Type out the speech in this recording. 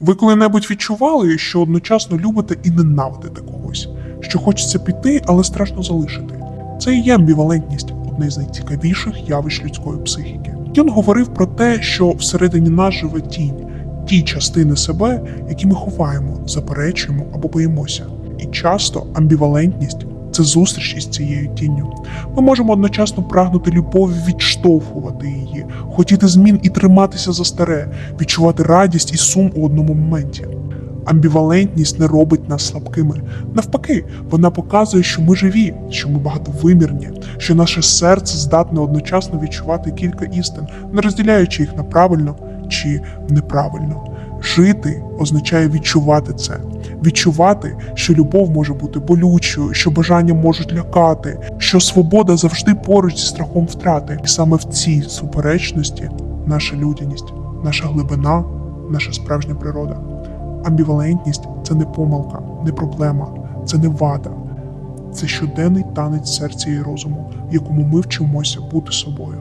Ви коли-небудь відчували, що одночасно любите і ненавидите когось, що хочеться піти, але страшно залишити. Це і є амбівалентність, одне з найцікавіших явищ людської психіки. Юн говорив про те, що всередині нас живе тінь, ті частини себе, які ми ховаємо, заперечуємо або боїмося. І часто амбівалентність це зустріч із цією тінню. Ми можемо одночасно прагнути любові, відштовхувати її, хотіти змін і триматися за старе, відчувати радість і сум у одному моменті. Амбівалентність не робить нас слабкими. Навпаки, вона показує, що ми живі, що ми багатовимірні, що наше серце здатне одночасно відчувати кілька істин, не розділяючи їх на правильно чи неправильно. Жити означає відчувати це, відчувати, що любов може бути болючою, що бажання можуть лякати, що свобода завжди поруч зі страхом втрати. І саме в цій суперечності наша людяність, наша глибина, наша справжня природа. Амбівалентність це не помилка, не проблема, це не вада. Це щоденний танець серця і розуму, в якому ми вчимося бути собою.